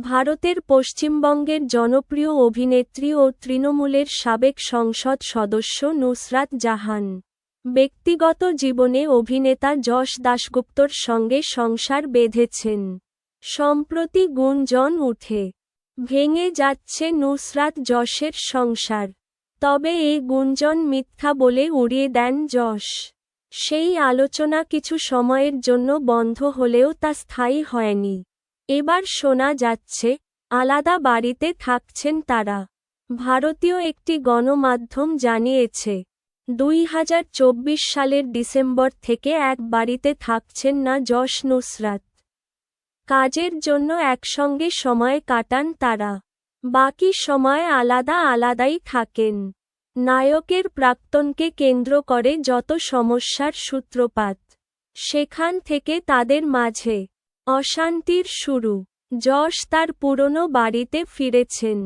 ভারতের পশ্চিমবঙ্গের জনপ্রিয় অভিনেত্রী ও তৃণমূলের সাবেক সংসদ সদস্য নুসরাত জাহান। ব্যক্তিগত জীবনে অভিনেতা যশ দাশগুপ্তর সঙ্গে সংসার বেঁধেছেন। সম্প্রতি গুঞ্জন উঠে, ভেঙে যাচ্ছে নুসরাত যশের সংসার। তবে এই গুঞ্জন মিথ্যা বলে উড়িয়ে দেন যশ। সেই আলোচনা কিছু সময়ের জন্য বন্ধ হলেও তা স্থায়ী হয়নি। এবার শোনা যাচ্ছে, আলাদা বাড়িতে থাকছেন তারা। ভারতীয় একটি গণমাধ্যম জানিয়েছে, দুই হাজার চব্বিশ সালের ডিসেম্বর থেকে এক বাড়িতে থাকছেন না যশ নুসরাত। কাজের জন্য একসঙ্গে সময় কাটান তারা। বাকি সময় আলাদা আলাদাই থাকেন। নায়কের প্রাক্তনকে কেন্দ্র করে যত সমস্যার সূত্রপাত, সেখান থেকে তাদের মাঝে অশান্তির শুরু। যশ তার পুরনো বাড়িতে ফিরেছেন।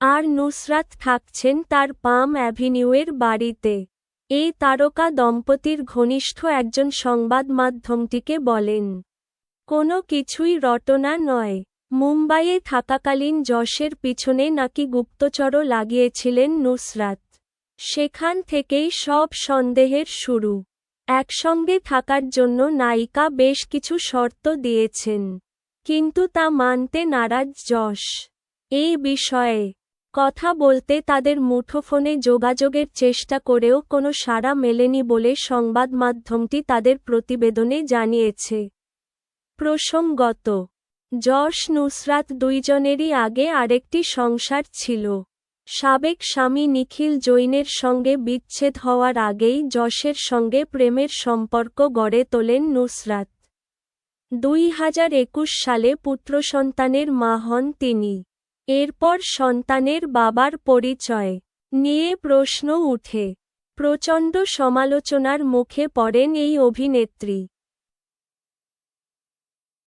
আর নুসরাত থাকছেন তার পাম অ্যাভিনিউয়ের বাড়িতে। এই তারকা দম্পতির ঘনিষ্ঠ একজন সংবাদ মাধ্যমটিকে বলেন, কোনো কিছুই রটনা নয়। মুম্বাইয়ে থাকাকালীন যশের পিছনে নাকি গুপ্তচরও লাগিয়েছিলেন নুসরাত। সেখান থেকেই সব সন্দেহের শুরু। একসঙ্গে থাকার জন্য নায়িকা বেশ কিছু শর্ত দিয়েছেন। কিন্তু তা মানতে নারাজ যশ। এই বিষয়ে কথা বলতে তাদের মুঠোফোনে যোগাযোগের চেষ্টা করেও কোনো সাড়া মেলেনি বলে সংবাদ মাধ্যমটি তাদের প্রতিবেদনে জানিয়েছে। প্রসঙ্গত, যশ নুসরাত দুইজনেরই আগে আরেকটি সংসার ছিল। সাবেক স্বামী নিখিল জৈনের সঙ্গে বিচ্ছেদ হওয়ার আগেই যশের সঙ্গে প্রেমের সম্পর্ক গড়ে তোলেন নুসরাত। দুই হাজার একুশ সালে পুত্রসন্তানের মা হন তিনি। এরপর সন্তানের বাবার পরিচয় নিয়ে প্রশ্ন উঠে। প্রচণ্ড সমালোচনার মুখে পড়েন এই অভিনেত্রী।